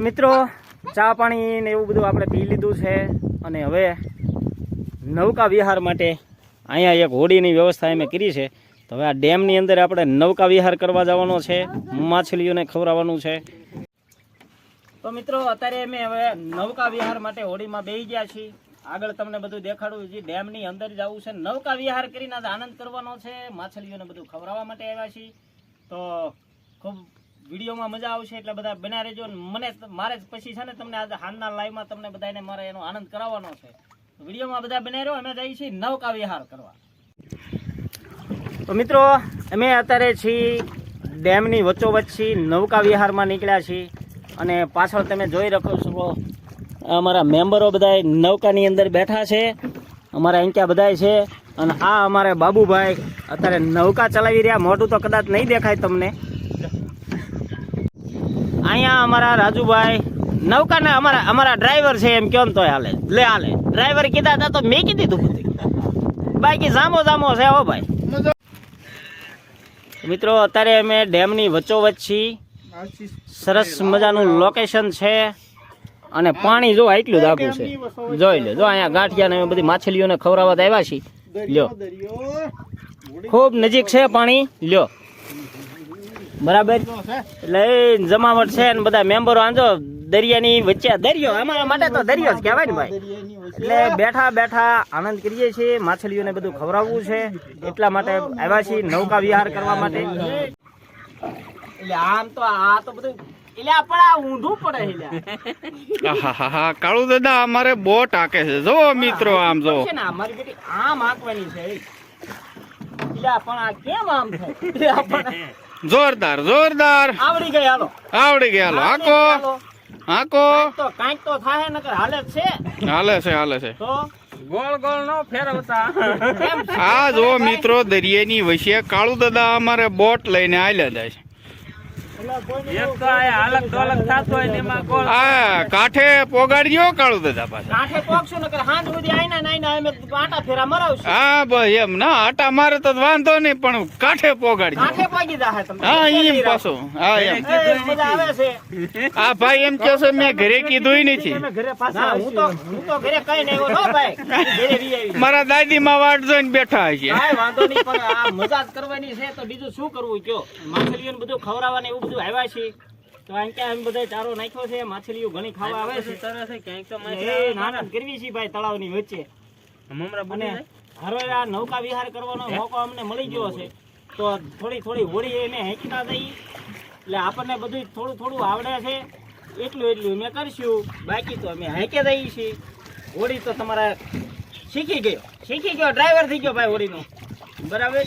મિત્રો, ચા પાણી ને એવું બધું આપણે પી લીધું છે અને હવે નૌકા વિહાર માટે અહીંયા એક હોડીની વ્યવસ્થા અમે કરી છે. તો હવે આ ડેમની અંદર આપણે નૌકા વિહાર કરવા જવાનો છે, માછલીઓને ખવડાવવાનું છે. તો મિત્રો, અત્યારે અમે હવે નૌકા વિહાર માટે હોડીમાં બેસી ગયા છીએ. આગળ તમને બધું દેખાડું છે. ડેમની અંદર જવું છે. નૌકા વિહાર કરીને આનંદ કરવાનો છે. માછલીઓને બધું ખવડાવવા માટે આવ્યા છીએ. તો ખૂબ વિડીયોમાં મજા આવશે એટલે બધા બના રહેજો મને મારે પછી છે ને તમને આજે હાલના લાઈવમાં તમને બધાને મારે એનો આનંદ કરાવવાનો છે. વિડીયોમાં બધા બના રહ્યો અમે જઈએ છીએ નૌકા વિહાર કરવા. તો મિત્રો, અમે અત્યારે છીએ ડેમની વચ્ચોવચ્ચ છીએ નૌકા વિહારમાં નીકળ્યા છીએ અને પાછળ તમે જોઈ શકો છો, અમારા મેમ્બરો બધા નૌકાની અંદર બેઠા છે. અમારા અંક્યા બધા છે અને આ અમારે બાબુભાઈ અત્યારે નૌકા ચલાવી રહ્યા. મોટું તો કદાચ નહીં દેખાય તમને. અહીંયા અમારા રાજુભાઈ, નૌકાના અમારા અમારા ડ્રાઈવર છે એમ કેમ તો હાલે. લે હાલે. ડ્રાઈવર કીધા હતા તો મેં કીધી તું બાકી જામો જામો છે હો ભાઈ. મિત્રો, અત્યારે અમે ડેમની વચ્ચોવચ્ચ છીએ. સરસ મજાનું લોકેશન છે. અને પાણી જો આટલું જ આખું છે. જોઈ લો, જો અહીંયા ગાંઠિયા ને બધી માછલીઓને ખવડાવવા આવ્યા છીએ. લ્યો. ખૂબ નજીક છે પાણી. લ્યો. બરાબર? એટલે જમાવટ છે ને બધા મેમ્બરો આંજો દરિયાની વચ્ચે દરિયો અમારા માટે તો દરિયો જ કહેવાય ને ભાઈ. એટલે બેઠા બેઠા આનંદ કરીએ છીએ માછલીઓને બધું ખવડાવવું છે. એટલા માટે આવ્યા છીએ નૌકા વિહાર કરવા માટે. એટલે આમ તો આ તો બધું પણ આ ઊંધું પડે એટલે આહાહાહા, કાળુ દાદા અમારે બોટ હાકે છે. જો મિત્રો આમ જો છે ને આ મારી બેટી આમ આંકવાની છે. પણ આ કેમ આમ થાય? જોરદાર જોરદાર. આવડી ગઈ હાલો. આવડી હાલો. આકો ગઈ હાકો હાકો કાંઈક તો કાંઈક તો થાય નકર હાલે છે. હાલે છે હાલે છે. તો? ગોળ ગોળ નો ફેરવતા. આ જો મિત્રો દરિયાની વચ્ચે કાળુ દાદા અમારે બોટ લઈને આલ્યા જાય છે. કાંઠે પોગાડ્યો કાળુ દાદા પાછા. કાંઠે પોકશું નકર હાંજ સુધી આઈના નાઈના અમે આટા ફેરા મરાવશું. હા ભાઈ એમ ના આટા મારે તો વાંધો નહીં પણ કાંઠે પોગાડજો. કાંઠે પોગી જાહે તમે. હા એમ પાછો. હા એમ. મજા આવે છે. આ ભાઈ એમ કહે છે મેં ઘરે કીધું નથી. તમે ઘરે પાછા હું તો હું તો ઘરે કઈ નહીં હો ભાઈ. ઘરે વી આવી મારા દાદી માં વાટ જોઈને બેઠા છે કાંઈ વાંધો નહીં પણ આ મજા જ કરવાની છે તો બીજું શું કરવું કયો? માછલીઓને બધું ખવડાવવાને એવું બધું આવ્યા છે. તો અહીં ક્યાં એમ બધા ચારો નાખ્યો છે માછલીઓ ઘણી ખાવા આવે છે. એ નાના કરવી છે ભાઈ તળાવની વચ્ચે. અને હવે આ નૌકા વિહાર કરવાનો મોકો અમને મળી ગયો છે. તો થોડી થોડી હોળી એને હેંચતા જઈ. એટલે આપણને બધું થોડું થોડું આવડે છે. એટલું એટલું અમે કરીશું. બાકી તો અમે હેંકે દઈએ છીએ. હોળી તો તમારે શીખી ગયો. શીખી ગયો ડ્રાઈવર થઈ ગયો ભાઈ હોળીનો. બરાબર?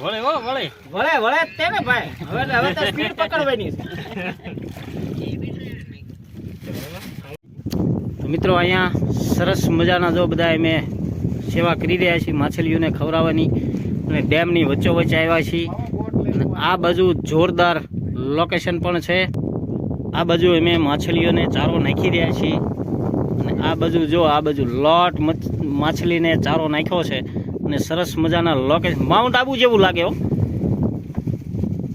વળે હો વળે. વળે વળે તે ને ભાઈ. હવે હવે તો સ્પીડ પકડવાની છે. મિત્રો અહીંયા સરસ મજાના જો બધા અમે સેવા કરી રહ્યા છીએ માછલીઓને ખવડાવવાની અને ડેમની વચ્ચોવચ્ચ આવ્યા છીએ. આ બાજુ જોરદાર લોકેશન પણ છે. આ બાજુ અમે માછલીઓને ચારો નાખી રહ્યા છીએ. અને આ બાજુ જો, આ બાજુ લોટ માછલીને ચારો નાખ્યો છે અને સરસ મજાના લોકેશન માઉન્ટ આબુ જેવું લાગે હો.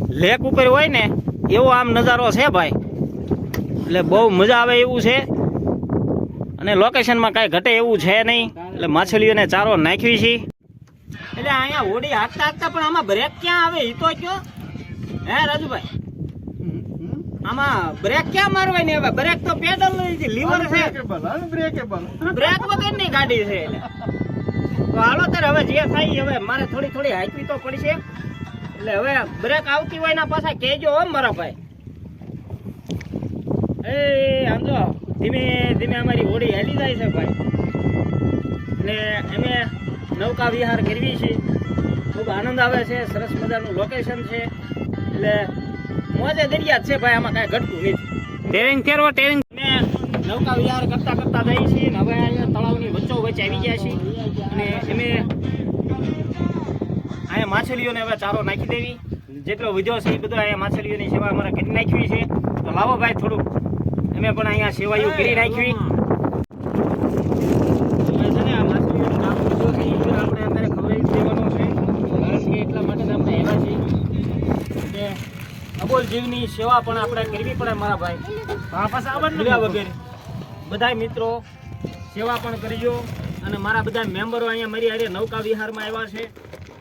લેક ઉપર હોય ને, એવો આમ નજારો છે ભાઈ. એટલે બહુ મજા આવે એવું છે. અને લોકેશનમાં કાંઈ ઘટે એવું છે નહીં. એટલે માછલીઓને ચારો નાખવી છે. એટલે અહીંયા હોડી હાંકતા હાંકતા પણ આમાં બ્રેક ક્યાં આવે એ તો કયો? હે, રાજુભાઈ? આમાં બ્રેક ક્યાં મારવાની હવે? બ્રેક તો પેડલ નથી લીવર છે. બ્રેક વગરની ગાડી છે તો હાલો તારે હવે જે થાય હવે મારે થોડી થોડી હાંકવી તો પડશે. એટલે હવે બ્રેક આવતી હોય ના પાછા કહેજો હો મારા ભાઈ. એ સમજો ધીમે ધીમે અમારી હોડી હેલી જાય છે ભાઈ. અને અમે નૌકા વિહાર કરવી છે. ખૂબ આનંદ આવે છે સરસ મજાનું લોકેશન છે. એટલે મોજે દરિયા છે ભાઈ આમાં કાંઈ ઘટતું નથી. ટેરિંગ ફેરવો ટેરિંગ મેં નૌકા વિહાર કરતા કરતા જઈએ છીએ ને હવે અહીંયા તળાવની વચ્ચો વચ્ચે આવી ગયા છીએ. અને અમે અહીંયા માછલીઓને હવે ચારો નાખી દેવી. જેટલો વિધો છે એ બધો અહીંયા માછલીઓની સેવા અમારે કરી નાખવી છે. તો લાવો ભાઈ થોડુંક. અમે પણ અહીંયા સેવાયું કરી નાખવી હવે છે ને આ માછલીઓનો નામ વિધો છે એ પણ આપણે અત્યારે ખવડાવી દેવાનો છે કારણ કે એટલા માટે જ આપણે આવ્યા છીએ કે અબોલ જીવની સેવા પણ આપણે કરવી પડે મારા ભાઈ. વાપસ ભૂલ્યા વગેરે. બધાય મિત્રો સેવા પણ કરજો અને મારા બધા મેમ્બરો અહીંયા મારી હારે નૌકા વિહારમાં આવ્યા છે.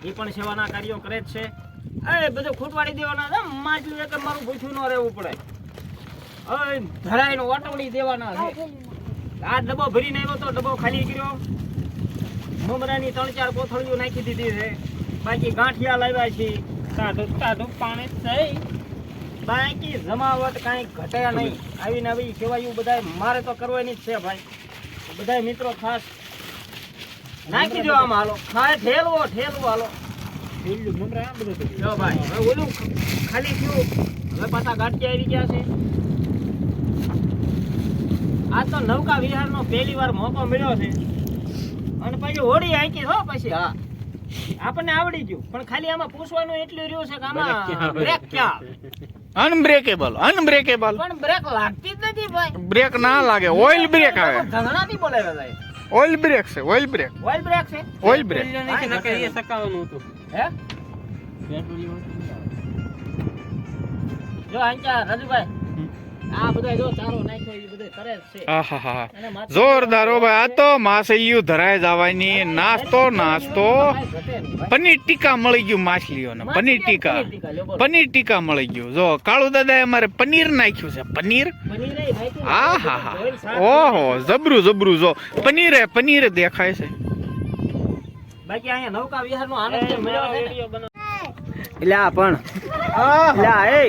એ પણ સેવાના કાર્યો કરે જ છે. અરે બધું ખૂટવાડી દેવાના છે. માછલી એક મારું પૂછ્યું ન રહેવું પડે. હવે ધરાઈને ઓટવડી દેવાના છે. આ ડબ્બો ભરીને આવ્યો તો ડબ્બો ખાલી કર્યો. મમરાની ત્રણ ચાર કોથળીઓ નાખી દીધી છે. બાકી ગાંઠિયા લાવ્યા છે. સાધુ સાધુ પાણી થઈ બાકી જમાવટ કાંઈ ઘટે નહીં. આવી સેવાયું બધાય મારે તો કરવાની જ છે ભાઈ. બધાય મિત્રો ખાસ નાખી દો આમ હાલો. ખાય ઠેલવો ઠેલવો હાલો. બધું જો ભાઈ હવે ઓલું ખાલી થયું. હવે પાછા ગાંઠિયા આવી ગયા છે. આ તો નૌકા વિહારનો પહેલી વાર મોકો મળ્યો છે. અને પછી હોડી આંકી હો પછી. હા. આપણને આવડી ગયું. પણ ખાલી આમાં પૂછવાનું એટલું રહ્યું છે કે આમાં બ્રેક ક્યાં? અનબ્રેકેબલ અનબ્રેકેબલ પણ બ્રેક લાગતી જ નથી ભાઈ. બ્રેક ના લાગે ઓઇલ બ્રેક આવે. ધંગણાથી બોલાવ્યા ભાઈ. ઓઇલ બ્રેક છે ઓઇલ બ્રેક ઓઇલ બ્રેક છે? ઓઇલ બ્રેક પેલું નહીં કે નકર હતું. હે? જો આંચા રાજુભાઈ. જોરદાર હો ભાઈ આ તો માછલીઓ ધરાય જવાની નાસ્તો નાસ્તો. પનીર ટીકા મળી ગયું માછલીઓને પનીર ટીકા. પનીર ટીકા, મળી ગયું. જો કાળુ દાદાએ અમારે પનીર નાખ્યું છે પનીર. આ હા હા. ઓહો જબરું જબરું જો. પનીરે પનીર દેખાય છે. બાકી અહીંયા નૌકા વિહારનો આનંદ જે મળ્યો છે ને. એટલે આ પણ. આ એ.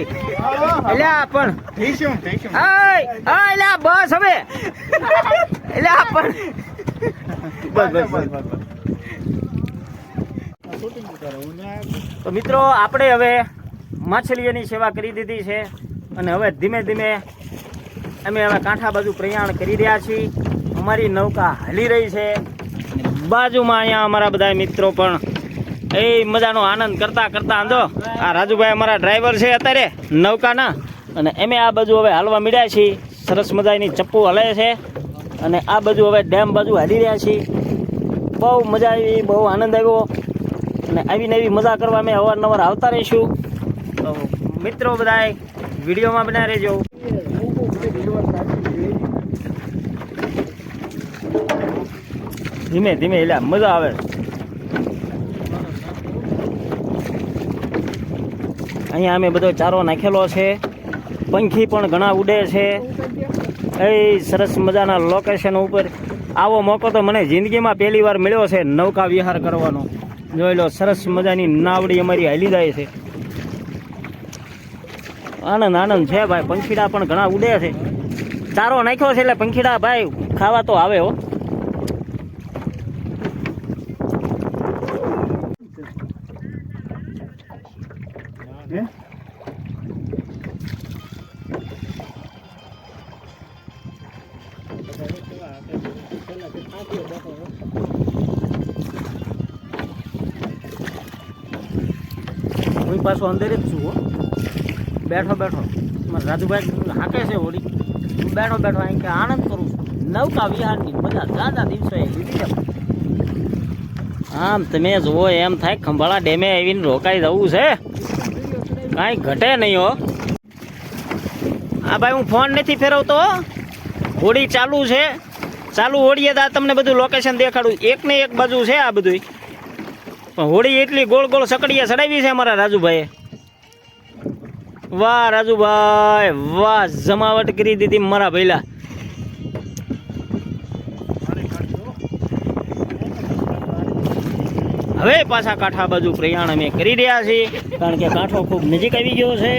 એટલે આ પણ. એય! આ એટલે બસ હવે. એટલે આ પણ. બસ બસ. તો મિત્રો આપણે હવે માછલીઓની સેવા કરી દીધી છે અને હવે ધીમે ધીમે અમે હવે કાંઠા બાજુ પ્રયાણ કરી રહ્યા છીએ. અમારી નૌકા હાલી રહી છે. બાજુમાં અહીંયા અમારા બધા મિત્રો પણ એ મજાનો આનંદ કરતા કરતા આંધો આ રાજુભાઈ અમારા ડ્રાઈવર છે અત્યારે નૌકાના, અને એમે આ બાજુ હવે હાલવા મળ્યા છીએ. સરસ મજાની ચપ્પુ હલે છે, અને આ બાજુ હવે ડેમ બાજુ હાલી રહ્યા છીએ. બહુ મજા આવી, બહુ આનંદ આવ્યો, અને આવી નવી મજા કરવા અમે અવારનવાર આવતા રહીશું. તો મિત્રો બધાય, વિડીયોમાં બના રહેજો. ધીમે ધીમે, એટલે મજા આવે. અહીંયા અમે બધો ચારો નાખેલો છે. પંખી પણ ઘણા ઉડે છે. એ સરસ મજાના લોકેશન ઉપર આવો મોકો તો મને જિંદગીમાં પહેલી વાર મળ્યો છે નૌકા વિહાર કરવાનો. જોઈ લો, સરસ મજાની નાવડી અમારી હાલી જાય છે. આનંદ આનંદ છે ભાઈ. પંખીડા પણ ઘણા ઉડે છે. ચારો નાખ્યો છે એટલે પંખીડા ભાઈ ખાવા તો આવે હો. હું પાછો અંદર જ છું બેઠો બેઠો. રાજુભાઈ હાકે છે હોળી. બેઠો બેઠો અહીં કે આનંદ કરું છું. નૌકા વિહારની મજા જાદા દિવસો એ લીધી આમ તમે જુઓ, એમ થાય ખંભાળા ડેમે આવીને રોકાઈ જવું છે. કાંઈ ઘટે નહીં હો. હા ભાઈ હું ફોન નથી ફેરવતો હોડી ચાલુ છે. ચાલુ હોડીએ દા તમને બધું લોકેશન દેખાડું. એક ને એક બાજુ છે આ બધું પણ હોડી એટલી ગોળ ગોળ સકડીએ ચડાવી છે અમારા રાજુભાઈએ. વાહ, રાજુભાઈ, વાહ, જમાવટ કરી દીધી મારા ભૈલા હવે પાછા કાંઠા બાજુ પ્રયાણ અમે કરી રહ્યા છીએ, કારણ કે કાંઠો ખૂબ નજીક આવી ગયો છે.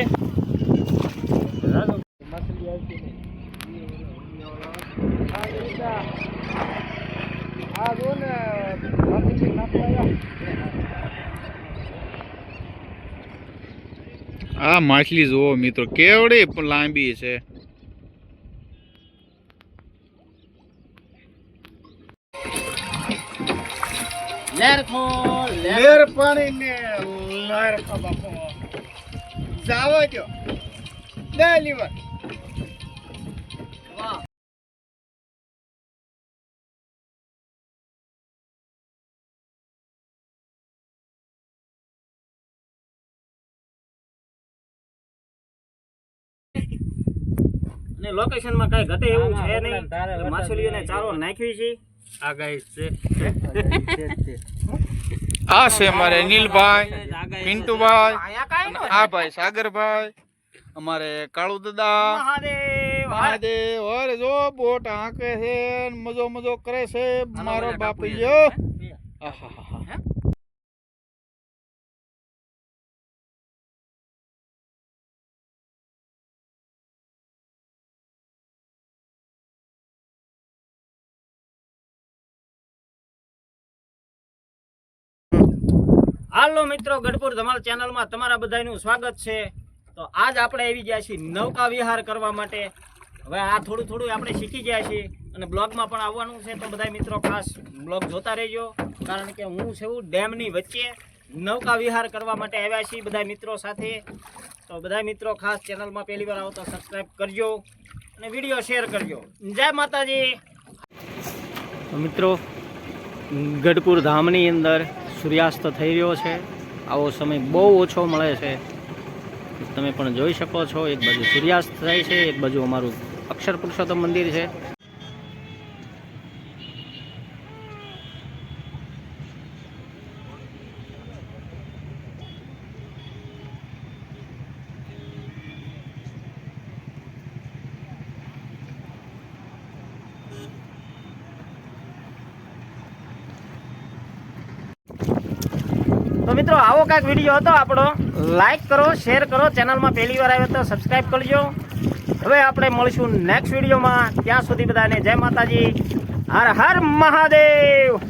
આ માછલી જુઓ મિત્રો, કેવડી લાંબી છે. લેર ખો લેર લેર પાણી ને લેર જાવા દો લે લીવર અને લોકેશનમાં કાંઈ ઘટે એવું છે નહીં? માછલીઓને ચારો નાખ્યું છે? આ છે. આ છે અમારે અનિલભાઈ પિન્ટુભાઈ આ ભાઈ સાગરભાઈ અમારે કાળુ દાદા મહાદેવ અરે જો બોટ હાંકે છે મજો મજો કરે છે. મારો બાપીઓ આહાહાહા. હાલો મિત્રો, ગઢપુર ધમાલ ચેનલમાં તમારા બધાનું સ્વાગત છે. તો આજ આપણે આવી ગયા છીએ નૌકા વિહાર કરવા માટે. હવે આ થોડું થોડું આપણે શીખી ગયા છીએ અને બ્લોગમાં પણ આવવાનું છે, તો બધા મિત્રો ખાસ બ્લોગ જોતા રહેજો. કારણ કે હું છું ડેમની વચ્ચે નૌકા વિહાર કરવા માટે આવ્યા છીએ બધા મિત્રો સાથે. તો બધા મિત્રો ખાસ ચેનલમાં પહેલી વાર આવો સબસ્ક્રાઈબ કરજો અને વીડિયો શેર કરજો. જય માતાજી. મિત્રો, ગઢપુર ધામની અંદર સૂર્યાસ્ત થઈ રહ્યો છે. આવો સમય બહુ ઓછો મળે છે. તમે પણ જોઈ શકો છો, એક બાજુ સૂર્યાસ્ત થાય છે, એક બાજુ અમારું અક્ષર પુરુષોત્તમ મંદિર છે. તો મિત્રો, આવો કાંઈક વીડિયો હતો આપણો. લાઈક કરો શેર કરો. ચેનલમાં પહેલી વાર આવ્યો તો સબસ્ક્રાઈબ કરજો હવે આપણે મળીશું નેક્સ્ટ વિડીયોમાં ત્યાં સુધી બધાને જય માતાજી. હર હર મહાદેવ.